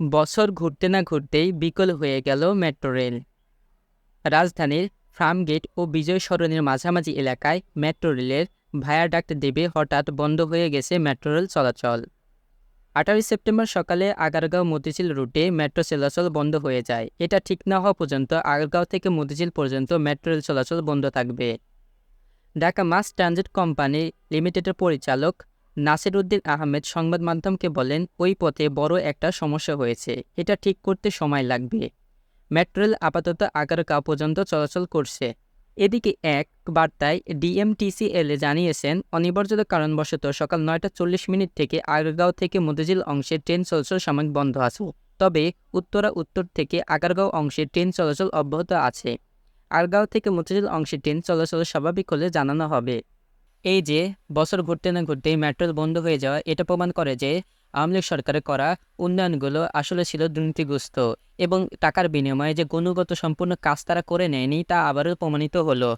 বছর ঘুরতে না ঘুরতেই বিকল হয়ে গেল মেট্রো রেল। রাজধানীর ফার্মগেট ও বিজয় সরণের মাঝামাঝি এলাকায় মেট্রো রেলের ভায়াডাক্ট দেবে হঠাৎ বন্ধ হয়ে গেছে মেট্রো রেল চলাচল। আঠারোই সেপ্টেম্বর সকালে আগারগাঁও মতিঝিল রুটে মেট্রো চলাচল বন্ধ হয়ে যায়। এটা ঠিক না হওয়া পর্যন্ত আগারগাঁও থেকে মতিঝিল পর্যন্ত মেট্রো রেল চলাচল বন্ধ থাকবে। ঢাকা মাস ট্রানজিট কোম্পানি লিমিটেডের পরিচালক নাসির উদ্দিন আহমেদ সংবাদ মাধ্যমকে বলেন, ওই পথে বড় একটা সমস্যা হয়েছে। এটা ঠিক করতে সময় লাগবে। মেট্রো রেল আপাতত আগারগাঁও পর্যন্ত চলাচল করছে। এদিকে এক বার্তায় ডিএমটিসিএল জানিয়েছেন অনিবার্য কারণবশত সকাল নয়টা চল্লিশ মিনিট থেকে আগারগাঁও থেকে মতিঝিল অংশে ট্রেন চলাচল সাময়িক বন্ধ আছে। তবে উত্তরা উত্তর থেকে আগারগাঁও অংশে ট্রেন চলাচল অব্যাহত আছে। আগারগাঁও থেকে মতিঝিল অংশে ট্রেন চলাচল স্বাভাবিক হলে জানানো হবে। এই যে, বছর ঘুরতে না ঘুরতেই মেট্রো বন্ধ হয়ে যাওয়া, এটা প্রমাণ করে যে, আওয়ামী লীগ সরকারের করা উন্নয়নগুলো আসলে ছিল দুর্নীতিগ্রস্ত এবং টাকার বিনিময়ে যে গুণগত সম্পূর্ণ কাজ তারা করে নেয়নি, তা আবারও প্রমাণিত হলো।